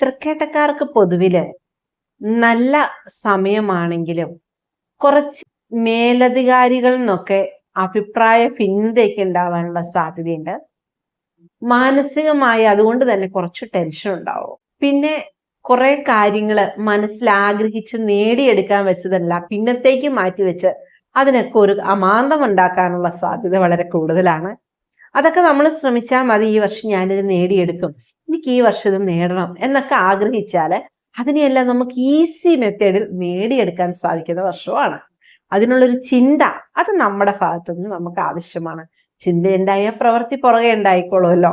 തൃക്കേട്ടക്കാർക്ക് പൊതുവിൽ നല്ല സമയമാണെങ്കിലും കുറച്ച് മേലധികാരികളിൽ നിന്നൊക്കെ അഭിപ്രായ ഭിന്നതയൊക്കെ ഉണ്ടാവാനുള്ള സാധ്യതയുണ്ട്. മാനസികമായി അതുകൊണ്ട് തന്നെ കുറച്ച് ടെൻഷൻ ഉണ്ടാവും. പിന്നെ കുറെ കാര്യങ്ങൾ മനസ്സിൽ ആഗ്രഹിച്ച് നേടിയെടുക്കാൻ വെച്ചതല്ല പിന്നത്തേക്ക് മാറ്റി വെച്ച് അതിനൊക്കെ ഒരു അമാന്തം ഉണ്ടാക്കാനുള്ള സാധ്യത വളരെ കൂടുതലാണ്. അതൊക്കെ നമ്മൾ ശ്രമിച്ചാൽ മതി ഈ വർഷം ഞാനിത് നേടിയെടുക്കും. എനിക്ക് ഈ വർഷം ഇത് നേടണം എന്നൊക്കെ ആഗ്രഹിച്ചാൽ അതിനെയെല്ലാം നമുക്ക് ഈസി മെത്തേഡിൽ നേടിയെടുക്കാൻ സാധിക്കുന്ന വർഷമാണ്. അതിനുള്ളൊരു ചിന്ത അത് നമ്മുടെ ഭാഗത്തു നിന്ന് നമുക്ക് ആവശ്യമാണ്. ചിന്ത ഉണ്ടായ പ്രവൃത്തി പുറകെ ഉണ്ടായിക്കോളുമല്ലോ.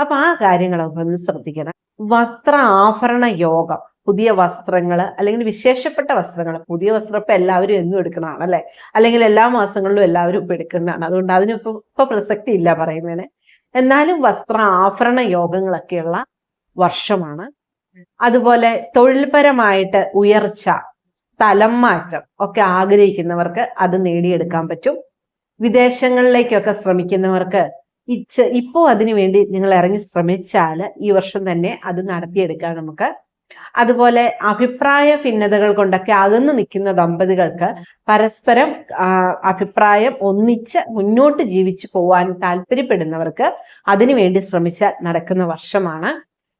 അപ്പൊ ആ കാര്യങ്ങളൊക്കെ ഒന്ന് ശ്രദ്ധിക്കണം. വസ്ത്ര ആഭരണ യോഗം പുതിയ വസ്ത്രങ്ങൾ അല്ലെങ്കിൽ വിശേഷപ്പെട്ട വസ്ത്രങ്ങൾ പുതിയ വസ്ത്രം ഇപ്പൊ എല്ലാവരും എന്നും എടുക്കണതാണ് അല്ലെ? അല്ലെങ്കിൽ എല്ലാ മാസങ്ങളിലും എല്ലാവരും ഇപ്പൊ എടുക്കുന്നതാണ്. അതുകൊണ്ട് അതിനിപ്പോ ഇപ്പൊ പ്രസക്തി ഇല്ല പറയുന്നതിന്. എന്നാലും വസ്ത്ര ആഭരണ യോഗങ്ങളൊക്കെയുള്ള വർഷമാണ്. അതുപോലെ തൊഴിൽപരമായിട്ട് ഉയർച്ച സ്ഥലം മാറ്റം ഒക്കെ ആഗ്രഹിക്കുന്നവർക്ക് അത് നേടിയെടുക്കാൻ പറ്റും. വിദേശങ്ങളിലേക്കൊക്കെ ശ്രമിക്കുന്നവർക്ക് ഇച്ച ഇപ്പോൾ അതിനു വേണ്ടി നിങ്ങൾ ഇറങ്ങി ശ്രമിച്ചാൽ ഈ വർഷം തന്നെ അത് നടത്തിയെടുക്കാൻ നമുക്ക്. അതുപോലെ അഭിപ്രായ ഭിന്നതകൾ കൊണ്ടൊക്കെ അകന്നു നിൽക്കുന്ന ദമ്പതികൾക്ക് പരസ്പരം അഭിപ്രായം ഒന്നിച്ച് മുന്നോട്ട് ജീവിച്ചു പോവാൻ താല്പര്യപ്പെടുന്നവർക്ക് അതിനു വേണ്ടി ശ്രമിച്ചാൽ നടക്കുന്ന വർഷമാണ്.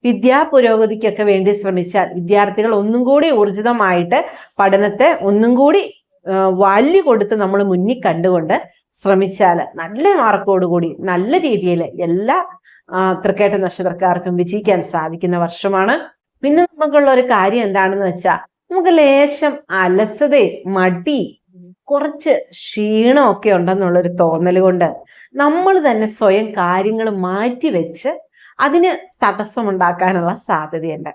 വിദ്യാ പുരോഗതിക്കൊക്കെ വേണ്ടി ശ്രമിച്ചാൽ വിദ്യാർത്ഥികൾ ഒന്നും കൂടി ഊർജിതമായിട്ട് പഠനത്തെ ഒന്നും കൂടി വാല്യു കൊടുത്ത് നമ്മൾ മുന്നിൽ കണ്ടുകൊണ്ട് ശ്രമിച്ചാൽ നല്ല മാർക്കോടുകൂടി നല്ല രീതിയിൽ എല്ലാ തൃക്കേട്ട നക്ഷത്രക്കാർക്കും വിജയിക്കാൻ സാധിക്കുന്ന വർഷമാണ്. പിന്നെ നമുക്കുള്ള ഒരു കാര്യം എന്താണെന്ന് വെച്ചാൽ നമുക്ക് ലേശം അലസത മടി കുറച്ച് ക്ഷീണമൊക്കെ ഉണ്ടെന്നുള്ളൊരു തോന്നൽ കൊണ്ട് നമ്മൾ തന്നെ സ്വയം കാര്യങ്ങൾ മാറ്റി വെച്ച് അതിന് തടസ്സമുണ്ടാക്കാനുള്ള സാധ്യതയുണ്ട്.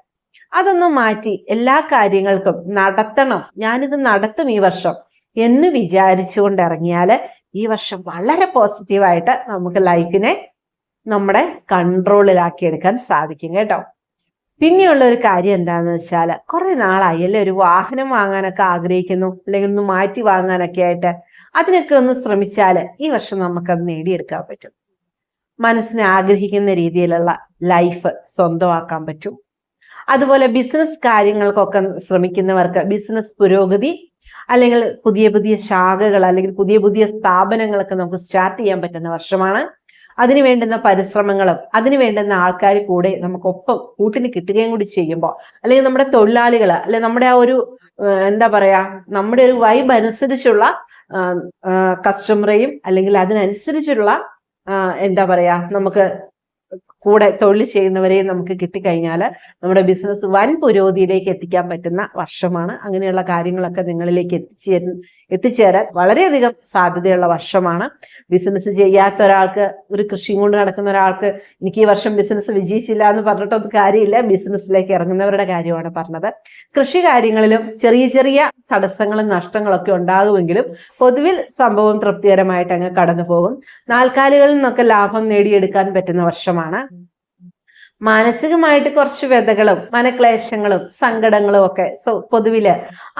അതൊന്നും മാറ്റി എല്ലാ കാര്യങ്ങൾക്കും നടത്തണം. ഞാനിത് നടത്തും ഈ വർഷം എന്ന് വിചാരിച്ചുകൊണ്ട് ഇറങ്ങിയാൽ ഈ വർഷം വളരെ പോസിറ്റീവായിട്ട് നമുക്ക് ലൈഫിനെ നമ്മുടെ കൺട്രോളിലാക്കി എടുക്കാൻ സാധിക്കും കേട്ടോ. പിന്നെയുള്ള ഒരു കാര്യം എന്താണെന്ന് വെച്ചാൽ കുറെ നാളായി. അല്ലേ? ഒരു വാഹനം വാങ്ങാനൊക്കെ ആഗ്രഹിക്കുന്നു. അല്ലെങ്കിൽ ഒന്ന് മാറ്റി വാങ്ങാനൊക്കെ ആയിട്ട് അതിനൊക്കെ ഒന്ന് ശ്രമിച്ചാൽ ഈ വർഷം നമുക്കത് നേടിയെടുക്കാൻ പറ്റും. മനസ്സിനെ ആഗ്രഹിക്കുന്ന രീതിയിലുള്ള ലൈഫ് സ്വന്തമാക്കാൻ പറ്റും. അതുപോലെ ബിസിനസ് കാര്യങ്ങൾക്കൊക്കെ ശ്രമിക്കുന്നവർക്ക് ബിസിനസ് പുരോഗതി അല്ലെങ്കിൽ പുതിയ പുതിയ ശാഖകൾ അല്ലെങ്കിൽ പുതിയ പുതിയ സ്ഥാപനങ്ങളൊക്കെ നമുക്ക് സ്റ്റാർട്ട് ചെയ്യാൻ പറ്റുന്ന വർഷമാണ്. അതിനു വേണ്ടുന്ന പരിശ്രമങ്ങളും അതിനു വേണ്ടുന്ന ആൾക്കാർ കൂടെ നമുക്കൊപ്പം കൂട്ടിന് കിട്ടുകയും കൂടി ചെയ്യുമ്പോൾ അല്ലെങ്കിൽ നമ്മുടെ തൊഴിലാളികൾ അല്ലെ നമ്മുടെ ആ ഒരു എന്താ പറയാ നമ്മുടെ ഒരു വൈബ് അനുസരിച്ചുള്ള കസ്റ്റമറെയും അല്ലെങ്കിൽ അതിനനുസരിച്ചുള്ള എന്താ പറയാ നമുക്ക് കൂടെ തൊഴിൽ ചെയ്യുന്നവരെയും നമുക്ക് കിട്ടിക്കഴിഞ്ഞാൽ നമ്മുടെ ബിസിനസ് വൻ പുരോഗതിയിലേക്ക് എത്തിക്കാൻ പറ്റുന്ന വർഷമാണ്. അങ്ങനെയുള്ള കാര്യങ്ങളൊക്കെ നിങ്ങളിലേക്ക് എത്തിച്ചേ എത്തിച്ചേരാൻ വളരെയധികം സാധ്യതയുള്ള വർഷമാണ്. ബിസിനസ് ചെയ്യാത്ത ഒരാൾക്ക് ഒരു കൃഷിയും കൊണ്ട് നടക്കുന്ന ഒരാൾക്ക് എനിക്ക് ഈ വർഷം ബിസിനസ് വിജയിച്ചില്ല എന്ന് പറഞ്ഞിട്ടൊന്നും കാര്യമില്ല. ബിസിനസ്സിലേക്ക് ഇറങ്ങുന്നവരുടെ കാര്യമാണ് പറഞ്ഞത്. കൃഷി കാര്യങ്ങളിലും ചെറിയ ചെറിയ തടസ്സങ്ങളും നഷ്ടങ്ങളൊക്കെ ഉണ്ടാകുമെങ്കിലും പൊതുവിൽ സംഭവം തൃപ്തികരമായിട്ട് അങ്ങ് കടന്നു പോകും നാൽക്കാലികളിൽ നിന്നൊക്കെ ലാഭം നേടിയെടുക്കാൻ പറ്റുന്ന വർഷമാണ്. മാനസികമായിട്ട് കുറച്ച് വ്യതകളും മനക്ലേശങ്ങളും സങ്കടങ്ങളും ഒക്കെ സോ പൊതുവിൽ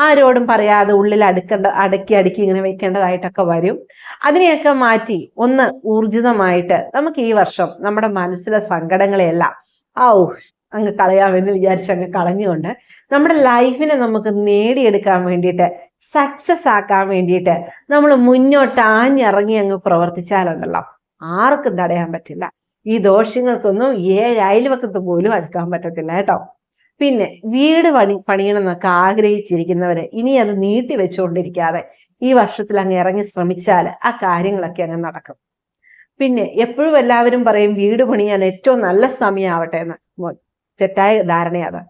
ആരോടും പറയാതെ ഉള്ളിൽ അടുക്കേണ്ട അടക്കി അടുക്കി ഇങ്ങനെ വെക്കേണ്ടതായിട്ടൊക്കെ വരും. അതിനെയൊക്കെ മാറ്റി ഒന്ന് ഊർജിതമായിട്ട് നമുക്ക് ഈ വർഷം നമ്മുടെ മനസ്സിലെ സങ്കടങ്ങളെയെല്ലാം ഔ അങ്ങ് കളയാമെന്ന് വിചാരിച്ച് അങ്ങ് കളഞ്ഞുകൊണ്ട് നമ്മുടെ ലൈഫിനെ നമുക്ക് നേടിയെടുക്കാൻ വേണ്ടിയിട്ട് സക്സസ് ആക്കാൻ വേണ്ടിയിട്ട് നമ്മൾ മുന്നോട്ട് ആഞ്ഞിറങ്ങി അങ്ങ് പ്രവർത്തിച്ചാലുണ്ടല്ലോ ആർക്കും തടയാൻ പറ്റില്ല. ഈ ദോഷങ്ങൾക്കൊന്നും ഏഴ് അയൽവക്കത്ത് പോലും അടുക്കാൻ പറ്റത്തില്ല കേട്ടോ. പിന്നെ വീട് പണി പണിയണമെന്നൊക്കെ ആഗ്രഹിച്ചിരിക്കുന്നവര് ഇനി അത് നീട്ടി വെച്ചുകൊണ്ടിരിക്കാതെ ഈ വർഷത്തിൽ അങ്ങ് ഇറങ്ങി ശ്രമിച്ചാൽ ആ കാര്യങ്ങളൊക്കെ അങ്ങ് നടക്കും. പിന്നെ എപ്പോഴും എല്ലാവരും പറയും വീട് പണിയാൻ ഏറ്റവും നല്ല സമയമാവട്ടെ എന്ന്. തെറ്റായ ധാരണയാണ്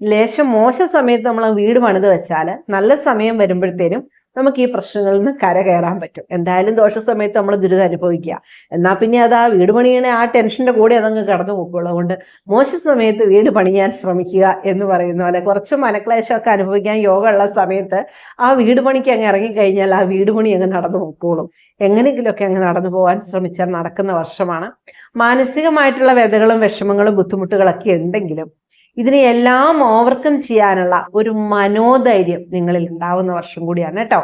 ലേശം മോശം സമയത്ത് നമ്മൾ വീട് പണിത് വെച്ചാൽ നല്ല സമയം വരുമ്പോഴത്തേനും നമുക്ക് ഈ പ്രശ്നങ്ങളിൽ നിന്ന് കരകയറാൻ പറ്റും. എന്തായാലും ദോഷ സമയത്ത് നമ്മൾ ദുരിതം അനുഭവിക്കുക. എന്നാൽ പിന്നെ അത് ആ വീട് പണിയണ ആ ടെൻഷന്റെ കൂടെ അതങ്ങ് കടന്നു പോകുള്ളൂ അതുകൊണ്ട് മോശ സമയത്ത് വീട് പണിയാൻ ശ്രമിക്കുക എന്ന് പറയുന്ന പോലെ കുറച്ച് മനക്ലേശമൊക്കെ അനുഭവിക്കാൻ യോഗമുള്ള സമയത്ത് ആ വീട് പണിക്ക് അങ്ങ് ഇറങ്ങിക്കഴിഞ്ഞാൽ ആ വീട് പണി അങ്ങ് നടന്നു പോയിക്കോളും എങ്ങനെയെങ്കിലുമൊക്കെ അങ്ങ് നടന്നു പോകാൻ ശ്രമിച്ചാൽ നടക്കുന്ന വർഷമാണ്. മാനസികമായിട്ടുള്ള വ്യതകളും വിഷമങ്ങളും ബുദ്ധിമുട്ടുകളൊക്കെ ഉണ്ടെങ്കിലും ഇതിനെയെല്ലാം ഓവർകം ചെയ്യാനുള്ള ഒരു മനോധൈര്യം നിങ്ങളിൽ ഉണ്ടാവുന്ന വർഷം കൂടിയാണ് കേട്ടോ.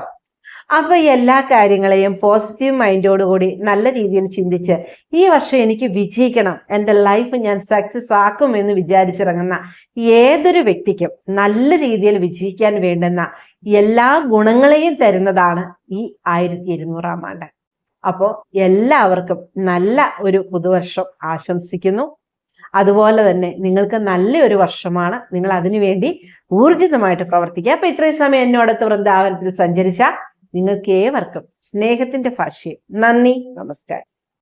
അപ്പൊ എല്ലാ കാര്യങ്ങളെയും പോസിറ്റീവ് മൈൻഡോടുകൂടി നല്ല രീതിയിൽ ചിന്തിച്ച് ഈ വർഷം എനിക്ക് വിജയിക്കണം എന്റെ ലൈഫ് ഞാൻ സക്സസ് ആക്കും എന്ന് വിചാരിച്ചിറങ്ങുന്ന ഏതൊരു വ്യക്തിക്കും നല്ല രീതിയിൽ വിജയിക്കാൻ വേണ്ടുന്ന എല്ലാ ഗുണങ്ങളെയും തരുന്നതാണ് ഈ ആയിരത്തി ഇരുന്നൂറാം ആണ്ട്. അപ്പോൾ എല്ലാവർക്കും നല്ല ഒരു പുതുവർഷം ആശംസിക്കുന്നു. അതുപോലെ തന്നെ നിങ്ങൾക്ക് നല്ലൊരു വർഷമാണ്. നിങ്ങൾ അതിനുവേണ്ടി ഊർജിതമായിട്ട് പ്രവർത്തിക്കുക. അപ്പൊ ഇത്രയും സമയം എന്നോടത്ത് വൃന്ദാവനത്തിൽ സഞ്ചരിച്ച നിങ്ങൾക്ക് ഏവർക്കും സ്നേഹത്തിന്റെ ഭാഷയും. നന്ദി. നമസ്കാരം.